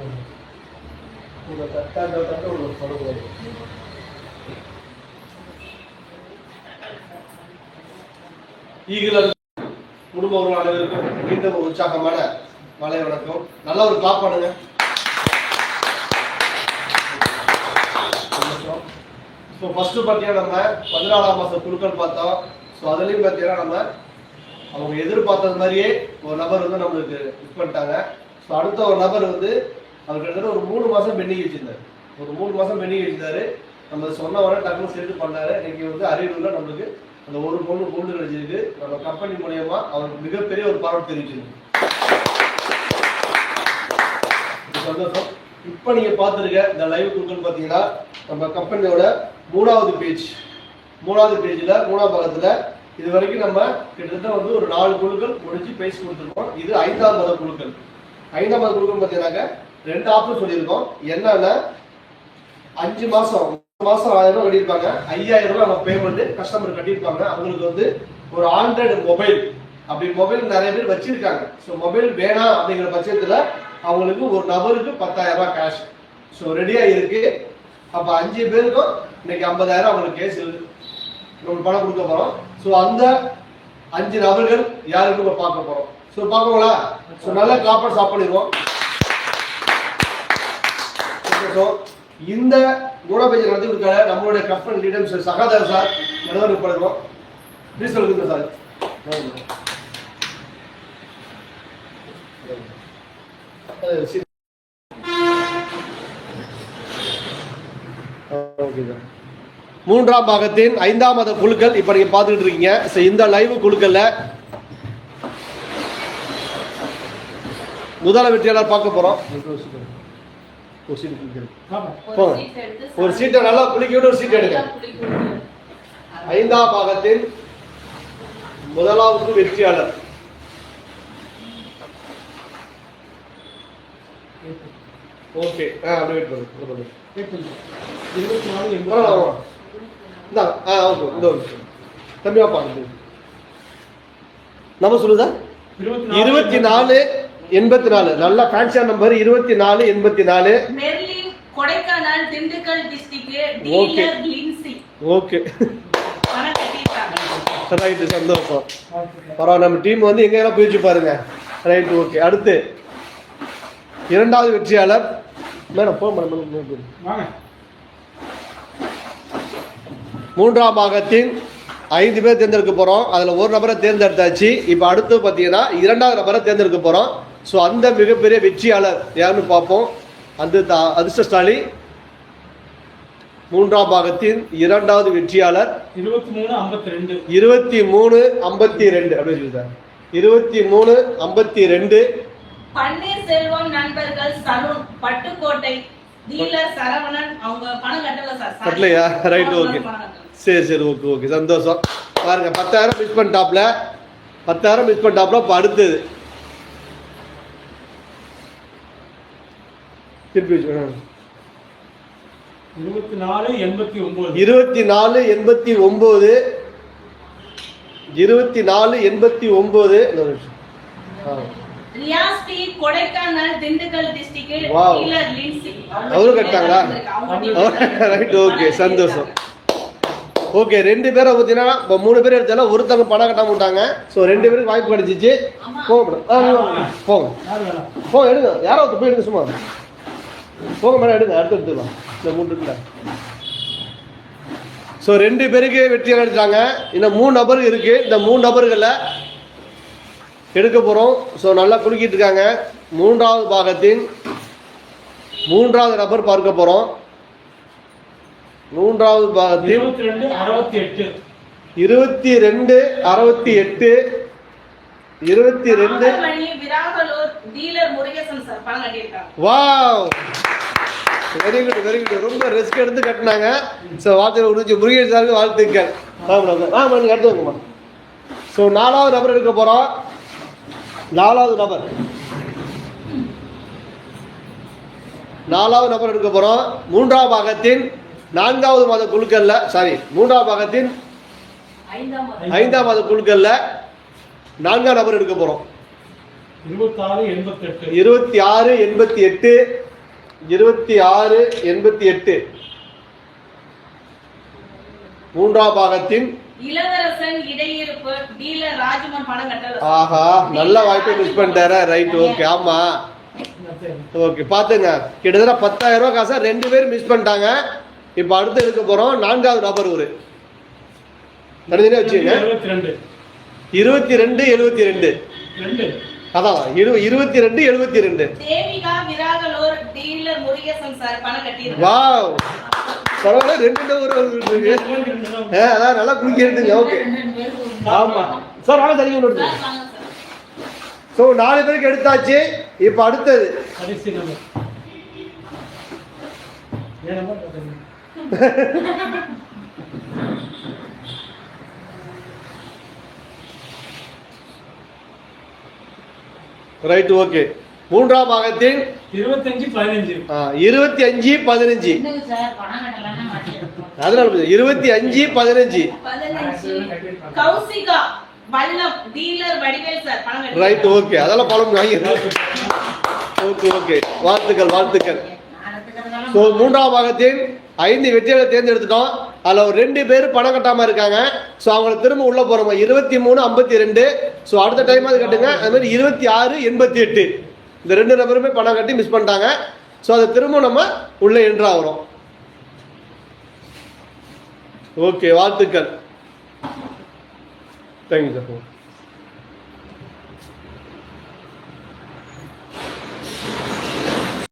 உங்க தட்டாண்ட தட்ட ஒரு படம் அனைவருக்கும் மீண்டும் ஒரு உற்சாகமான மலை வணக்கம். நல்ல ஒரு கிளாப் பண்ணுங்க. ஸோ ஃபர்ஸ்ட் பார்த்தீங்கன்னா நம்ம பதினாலாம் மாதம் குழுக்கள் பார்த்தோம். ஸோ அதுலேயும் பார்த்தீங்கன்னா நம்ம அவங்க எதிர்பார்த்தது மாதிரியே ஒரு நபர் வந்து நம்மளுக்கு இது பண்ணிட்டாங்க. ஸோ அடுத்த ஒரு நபர் வந்து அவர் கிட்டத்தட்ட ஒரு மூணு மாதம் பெண்டிங் வச்சிருந்தார். ஒரு மூணு மாதம் பெண்டிங் வச்சிருந்தார். நம்ம சொன்ன வரை டக்குனு சேர்த்து பண்ணாரு. இன்னைக்கு வந்து அரியலூரில் நம்மளுக்கு அந்த ஒரு பொண்ணு பொண்ணு கிடைச்சிருக்கு. நம்ம கம்பெனி மூலயமா அவருக்கு மிகப்பெரிய ஒரு பாராட்டு தெரிவிச்சிருக்கு. சந்தோஷம். இப்போ நீங்கள் பார்த்துருக்க இந்த லைவ் குழுக்கள் பார்த்தீங்கன்னா நம்ம கம்பெனியோட மூணாவது பேஜ் மூணாவது பேஜில் மூணாவது பக்கத்தில் இது வரைக்கும் நம்ம கிட்டத்தட்ட வந்து ஒரு நாலு குழுக்கள் முடிச்சு பேசி கொடுத்துருக்கோம். இது ஐந்தாவது மத குழுக்கள். ஐந்தாம் மத குழுக்கள் பார்த்தீங்கன்னாக்க ரெண்டு ஆப்ஷன் சொல்லியிருக்கோம். என்னன்னா? அஞ்சு மாசம் ஒரு மாசம் ஆயிரம் ரூபாய் கட்டியிருப்பாங்க. ஐயாயிரம் ரூபாய் நம்ம பேமெண்ட் கஸ்டமர் கட்டியிருப்பாங்க. அவங்களுக்கு வந்து ஒரு ஆண்ட்ராய்டு மொபைல் அப்படி மொபைல் நிறைய பேர் வச்சிருக்காங்க. ஸோ மொபைல் வேணாம் அப்படிங்கிற பட்சத்தில் அவங்களுக்கு ஒரு நபருக்கு பத்தாயிரம் ரூபாய் கேஷ் ஸோ ரெடியாக இருக்கு. அப்போ அஞ்சு பேருக்கும் இன்னைக்கு ஐம்பதாயிரம் அவங்களுக்கு கேஸ் நம்ம பணம் கொடுக்க போகிறோம் ஸோ அந்த அஞ்சு நபர்கள் யாருக்கு நம்ம பார்க்க போகிறோம் ஸோ பார்க்கங்களா ஸோ நல்லா காப்பாடு சாப்பிடுவோம் ஸோ இந்த குணபேஜ் நடத்தி கொடுக்க நம்மளுடைய கம்பெனி லீடர் மிஸ்டர் சகாதர் சார் நிலவரம் பண்ணுறோம் ப்ளீஸ் சொல்லுங்க சார் மூன்றாம் பாகத்தின் ஐந்தாம் மத குழுக்கள் இப்ப நீங்க பார்த்துக்கிட்டு இருக்கீங்க. So, இந்த லைவ் குழுக்கள்ல முதல வெற்றியாளர் பார்க்க போறோம். ஒரு சீட் குளிக்கிறது. போங்க. ஒரு சீட்டை நல்லா குளிக்க விட்டு ஒரு சீட் எடுங்க ஐந்தாம் பாகத்தின் முதலாவது வெற்றியாளர் ஓகே ஆ அப்படியே வெயிட் பண்ணுங்க. இருபத்தி நாலு. இந்தாங்க. ஆ ஓகே இந்த ஒரு நிமிஷம். தம்பி வாப்பா இது. நம்ம சொல்லுதா இருபத்தி நாலு எண்பத்தி நாலு. நல்ல ஃபேன்சியான நம்பர் இருபத்தி நாலு எண்பத்தி நாலு. கொடைக்கானல் திண்டுக்கல் டிஸ்ட்ரிக்ட் ஓகே கட்டிட்டாங்க ரைட்டு சந்தோஷம். பரவாயில்ல நம்ம டீம் வந்து எங்கெல்லாம் போயிடுச்சு பாருங்க. ரைட் ஓகே அடுத்து இரண்டாவது வெற்றியாளர். மேடம் போ மேடம் மூன்றாம் பாகத்தின் ஐந்து பேர் தேர்ந்தெடுக்க போறோம். அதுல ஒரு நபரை தேர்ந்தெடுத்தாச்சு. இப்போ அடுத்து பார்த்தீங்கன்னா இரண்டாவது நபரை தேர்ந்தெடுக்க போறோம். ஸோ அந்த மிகப்பெரிய வெற்றியாளர் யாருன்னு பார்ப்போம். அந்த த- அதிர்ஷ்டசாலி மூன்றாம் பாகத்தின் இரண்டாவது வெற்றியாளர். இருபத்தி மூணு ஐம்பத்தி ரெண்டு. இருபத்தி மூணு ஐம்பத்தி ரெண்டு. அப்படின்னு சொல்லிட்டாங்க இருபத்தி மூணு ஐம்பத்தி ரெண்டு. பன்னீர்செல்வம் நண்பர்கள் சலூன் பட்டுக்கோட்டை டீலர் சரவணன் அவங்க பணம் கட்டல சார். sorry. கட்டலையா? Right, அவங்க okay. பணம் கட்டல. சரி சரி ஓகே ஓகே சந்தோஷம். பாருங்க பத்தாயிரம் மிஸ் பண்ணிட்டாப்ல பத்தாயிரம் மிஸ் பண்ணிட்டாப்ல இப்போ அடுத்தது. திருப்பி வச்சு, ஆ. இருபத்தி நாலு எண்பத்தி ஒன்பது இருபத்தி நாலு எண்பத்தி ஒன்பது இருபத்தி நாலு எண்பத்தி ஒன்பது இன்னொரு நிமிஷம். ஆ. ரியாஸ் டி கொடைக்கானல் திண்டுக்கல் டிஸ்ட்ரிக்ட் அவரும் கட்டாங்களா? ரைட் ஓகே சந்தோஷம். ஓகே ரெண்டு பேரை பார்த்தீங்கன்னா இப்போ மூணு பேர் எடுத்தாலும் ஒருத்தவங்க பணம் கட்டாம விட்டாங்க ஸோ ரெண்டு பேருக்கு வாய்ப்பு கிடைச்சிச்சு. ஆ, போங்க. போங்க எடுங்க. யாரோ போய் எடுங்க சும்மா. போங்க மேடம் எடுங்க அடுத்து எடுத்துக்கலாம். இந்த மூணு இருக்குல்ல ஸோ ரெண்டு பேருக்கு வெற்றி அடைஞ்சாங்க இன்னும் மூணு நபர் இருக்கு. இந்த மூணு நபர்களில் எடுக்க போகிறோம் ஸோ நல்லா குலுக்கிட்டு இருக்காங்க. மூன்றாவது பாகத்தின் மூன்றாவது நபர் பார்க்க போகிறோம் மூன்றாவது பாகத்தின் இருபத்தி ரெண்டு அறுபத்தி எட்டு இருபத்தி ரெண்டு. Wow. Very good very good ரொம்ப ரிஸ்க் எடுத்து கட்டினாங்க. ஸோ வார்த்தையில் உறிஞ்சி முருகேஷ் சாருக்கு வாழ்த்துக்கள். ஆமாம் ஆமாம் நீங்கள் அடுத்து வாங்கம்மா. ஸோ நாலாவது நபர் எடுக்க போகிறோம் நாலாவது நபர். நாலாவது நபர் எடுக்க போகிறோம் மூன்றாம் பாகத்தின் நான்காவது மாத குழுக்கள்ல சாரி மூன்றாம் பாகத்தின். ஐந்தாம் மாத குழுக்கள்ல நான்காம் நபர் எடுக்க போகிறோம் இருபத்தி ஆறு எண்பத்தி எட்டு இருபத்தி ஆறு எண்பத்தி எட்டு மூன்றாம் பாகத்தின் ஆஹா நல்ல வாய்ப்பை மிஸ் பண்ணிட்டாரா. ரைட் ஓகே ஆமா. ஓகே பாத்துங்க. கிட்டத்தட்ட பத்தாயிரம் ரூபாய் காசை ரெண்டு பேர் மிஸ் பண்ணிட்டாங்க. இப்போ அடுத்து எடுக்க போறோம். நான்காவது நபர் ஒரு தனித்தனியா வச்சுங்க இருபத்தி ரெண்டு எழுபத்தி ரெண்டு. அதான் இரு இருபத்தி ரெண்டு எழுபத்தி ரெண்டு. வாவ். பரவாயில்ல ரெண்டு ஒரு அதான் நல்லா குளிக்கிறதுங்க ஓகே. ஆமா. சார் வாங்க ஒன்று. ஸோ நாலு பேருக்கு எடுத்தாச்சு. இப்போ அடுத்தது. கடைசி நம்பர் ஏன் நம்பர் பார்த்தீங்க? Right okay. மூன்றாம் பாகத்தின் இருபத்தஞ்சு பதினஞ்சு. இருபத்தி அஞ்சு பதினஞ்சு. அதனால இருபத்தி அஞ்சு பதினஞ்சு. Right okay. அதெல்லாம் பழம் வாங்கி ஓகே ஓகே. வாழ்த்துக்கள் வாழ்த்துக்கள். ஸோ மூன்றாம் பாகத்தின் ஐந்து வெற்றிகளை தேர்ந்தெடுத்துட்டோம். அதில் ஒரு ரெண்டு பேர் பணம் கட்டாமல் இருக்காங்க. ஸோ அவங்கள திரும்ப உள்ள போகிறோம் இருபத்தி மூணு ஐம்பத்தி ரெண்டு. ஸோ அடுத்த டைம் அது கட்டுங்க. அதுமாதிரி இருபத்தி ஆறு எண்பத்தி எட்டு. இந்த ரெண்டு நபருமே பணம் கட்டி மிஸ் பண்ணிட்டாங்க. ஸோ அதை திரும்ப நம்ம உள்ளே என்ட்ராகிறோம் ஓகே வாழ்த்துக்கள். Thank you sir